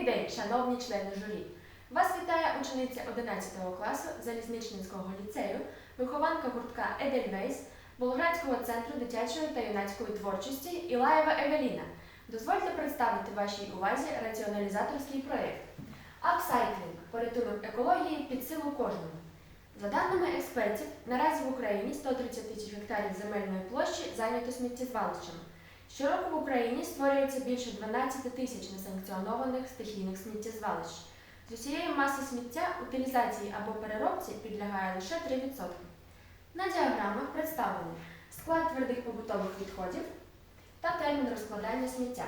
Добрий день, шановні члени журі. Вас вітає учениця 11 класу Залізничницького ліцею, вихованка гуртка Едельвейс Болградського центру дитячої та юнацької творчості Ілаєва Евеліна. Дозвольте представити вашій увазі раціоналізаторський проєкт. Апсайклінг порятунок екології під силу кожному. За даними експертів, наразі в Україні 130 тисяч гектарів земельної площі зайнято сміттєзвалищами. Щороку в Україні створюється більше 12 тисяч несанкціонованих стихійних сміттєзвалищ. З усієї маси сміття утилізації або переробці підлягає лише 3%. На діаграмах представлені склад твердих побутових відходів та термін розкладання сміття.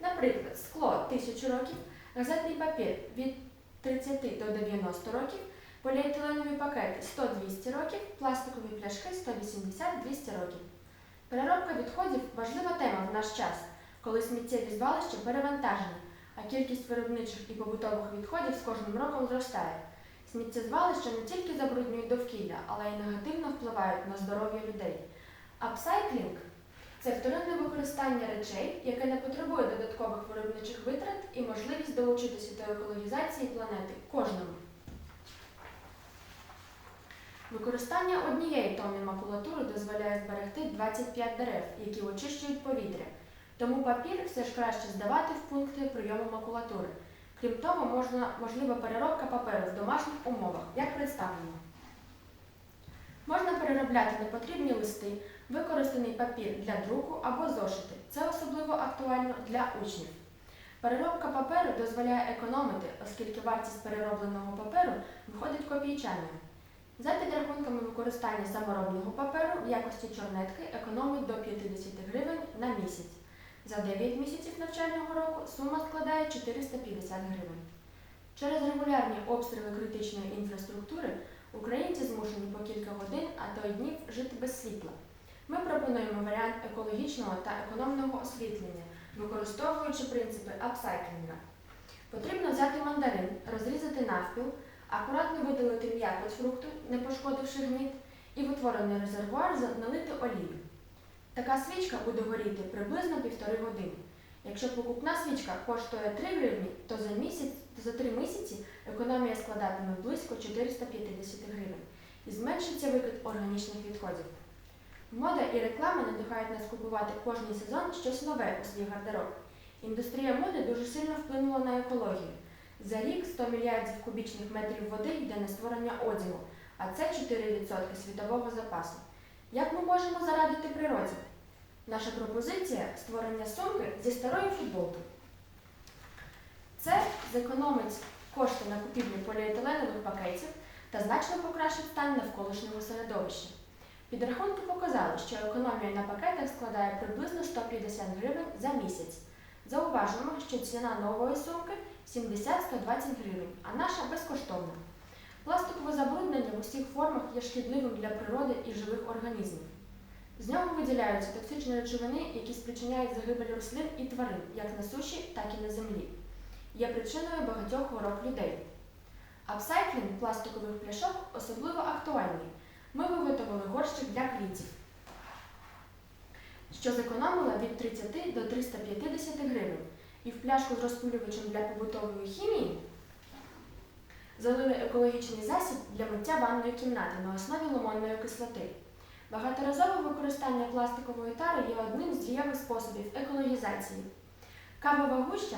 Наприклад, скло 1000 років, газетний папір від 30 до 90 років, поліетиленові пакети 100-200 років, пластикові пляшки 180-200 років. Переробка відходів важлива тема в наш час, коли сміттєві звалища перевантажені, а кількість виробничих і побутових відходів з кожним роком зростає. Сміттєзвалища не тільки забруднюють довкілля, але й негативно впливають на здоров'я людей. Апсайклінг це вторинне використання речей, яке не потребує додаткових виробничих витрат і можливість долучитися до екологізації планети кожному. Використання однієї тонни макулатури дозволяє зберегти 25 дерев, які очищують повітря. Тому папір все ж краще здавати в пункти прийому макулатури. Крім того, можна, можлива переробка паперу в домашніх умовах, як представлено. Можна переробляти непотрібні листи, використаний папір для друку або зошити. Це особливо актуально для учнів. Переробка паперу дозволяє економити, оскільки вартість переробленого паперу виходить копійчаною. За підрахунками використання саморобного паперу в якості чорнетки економить до 50 гривень на місяць. За 9 місяців навчального року сума складає 450 гривень. Через регулярні обстріли критичної інфраструктури українці змушені по кілька годин, а то й днів жити без світла. Ми пропонуємо варіант екологічного та економного освітлення, використовуючи принципи апсайклінга. Потрібно взяти мандарин, розрізати навпіл, акуратно видалити м'якоть фрукту, не пошкодивши гніт, і в утворений резервуар налити олію. Така свічка буде горіти приблизно півтори години. Якщо покупна свічка коштує 3 гривні, то за місяць, то за 3 місяці економія складатиме близько 450 гривень і зменшиться викид органічних відходів. Мода і реклама надихають нас купувати кожний сезон щось нове у свій гардероб. Індустрія моди дуже сильно вплинула на екологію. За рік 100 мільярдів кубічних метрів води йде на створення одягу, а це 4% світового запасу. Як ми можемо зарадити природі? Наша пропозиція створення сумки зі старої футболки. Це зекономить кошти на купівлю поліетиленових пакетів та значно покращить стан навколишнього середовища. Підрахунки показали, що економія на пакетах складає приблизно 150 гривень за місяць. Зауважимо, що ціна нової сумки 70-120 гривень, а наша безкоштовна. Пластикове забруднення в усіх формах є шкідливим для природи і живих організмів. З нього виділяються токсичні речовини, які спричиняють загибель рослин і тварин, як на суші, так і на землі. Є причиною багатьох хвороб людей. Апсайклінг пластикових пляшок особливо актуальний. Ми виготовили горщик для квітів, що зекономило від 30 до 350 гривень. І в пляшку з розпилювачем для побутової хімії залили екологічний засіб для миття ванної кімнати на основі лимонної кислоти. Багаторазове використання пластикової тари є одним з дієвих способів екологізації. Кавова гуща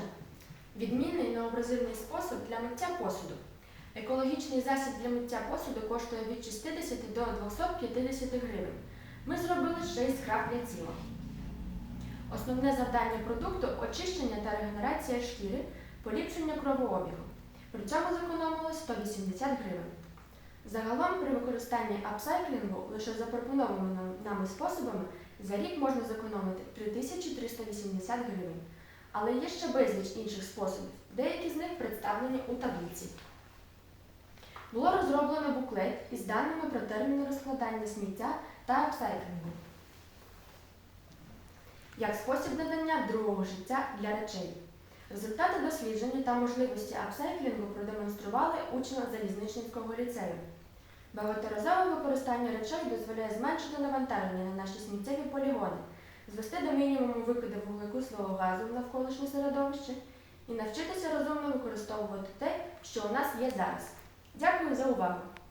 відмінний необразивний спосіб для миття посуду. Екологічний засіб для миття посуду коштує від 60 до 250 гривень. Ми зробили 6 крапля тіла. Основне завдання продукту очищення та регенерація шкіри, поліпшення кровообігу. При цьому зекономили 180 гривень. Загалом при використанні апсайклінгу лише запропонованими нами способами за рік можна зекономити 3380 гривень. Але є ще безліч інших способів, деякі з них представлені у таблиці. Було розроблено буклет із даними про терміни розкладання сміття та апсайклінгу як спосіб надання другого життя для речей. Результати дослідження та можливості апсайклінгу продемонстрували учні залізничницького ліцею. Багаторазове використання речей дозволяє зменшити навантаження на наші сміттєві полігони, звести до мінімуму викиди вуглекислого газу в навколишнє середовище і навчитися розумно використовувати те, що у нас є зараз. Дякую за увагу!